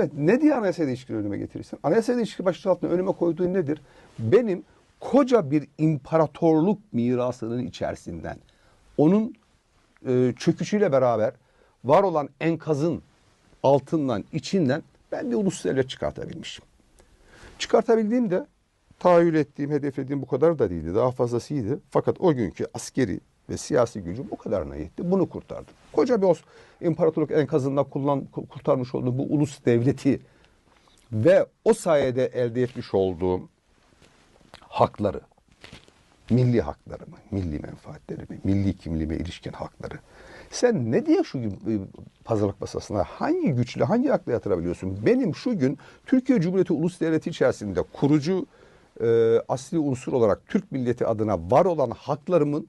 Evet ne diye anayasa değişikliği önüme getirirsin? Anayasa değişikliği başlığı altında önüme koyduğu nedir? Benim koca bir imparatorluk mirasının içerisinden onun e, çöküşüyle beraber var olan enkazın altından içinden ben bir ulus devlet çıkartabilmişim. Çıkartabildiğimde tahayyül ettiğim, hedeflediğim bu kadar da değildi. Daha fazlasıydı. Fakat o günkü askeri ve siyasi gücüm bu kadarına yetti. Bunu kurtardım. Koca bir os- imparatorluk enkazından kullan, kurtarmış olduğum bu ulus devleti ve o sayede elde etmiş olduğum hakları, milli haklarımı, milli menfaatlerimi, milli kimliğime ilişkin hakları. Sen ne diye şu gün e, pazarlık masasına hangi güçle, hangi akla yatırabiliyorsun? Benim şu gün Türkiye Cumhuriyeti Ulus Devleti içerisinde kurucu e, asli unsur olarak Türk milleti adına var olan haklarımın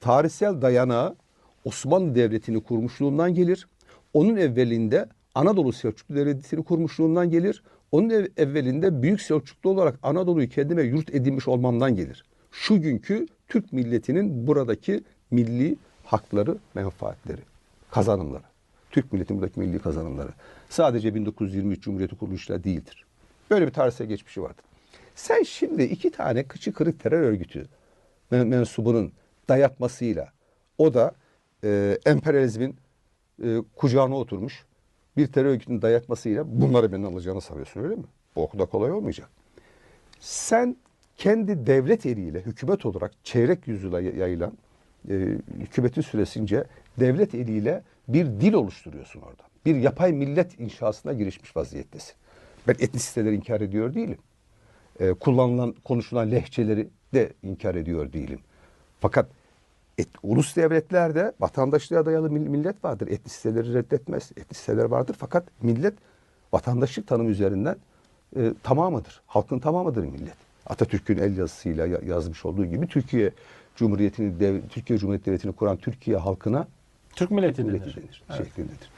tarihsel dayanağı Osmanlı Devleti'ni kurmuşluğundan gelir. Onun evvelinde Anadolu Selçuklu Devleti'ni kurmuşluğundan gelir. Onun ev- evvelinde Büyük Selçuklu olarak Anadolu'yu kendime yurt edinmiş olmamdan gelir. Şu günkü Türk milletinin buradaki milli hakları, menfaatleri, kazanımları. Türk milletinin buradaki milli kazanımları. Sadece 1923 Cumhuriyeti kuruluşuyla değildir. Böyle bir tarihsel geçmişi vardır. Sen şimdi iki tane kıçı kırık terör örgütü men- mensubunun dayatmasıyla o da e, emperyalizmin e, kucağına oturmuş bir terör örgütünün dayatmasıyla bunları benden alacağını sanıyorsun öyle mi? Bu o kadar kolay olmayacak. Sen kendi devlet eliyle hükümet olarak çeyrek yüzyıla yayılan e, hükümetin süresince devlet eliyle bir dil oluşturuyorsun orada. Bir yapay millet inşasına girişmiş vaziyettesin. Ben etnisiteleri inkar ediyor değilim. E, kullanılan, konuşulan lehçeleri de inkar ediyor değilim. Fakat et, ulus devletlerde vatandaşlığa dayalı mill- millet vardır. Etnisiteleri reddetmez. Etnisiteler vardır fakat millet vatandaşlık tanımı üzerinden e, tamamıdır. Halkın tamamıdır millet. Atatürk'ün el yazısıyla ya- yazmış olduğu gibi Türkiye Cumhuriyeti'ni Türkiye Cumhuriyeti Devleti'ni kuran Türkiye halkına Türk milleti milleti denir. denir. Evet. Şeklindedir.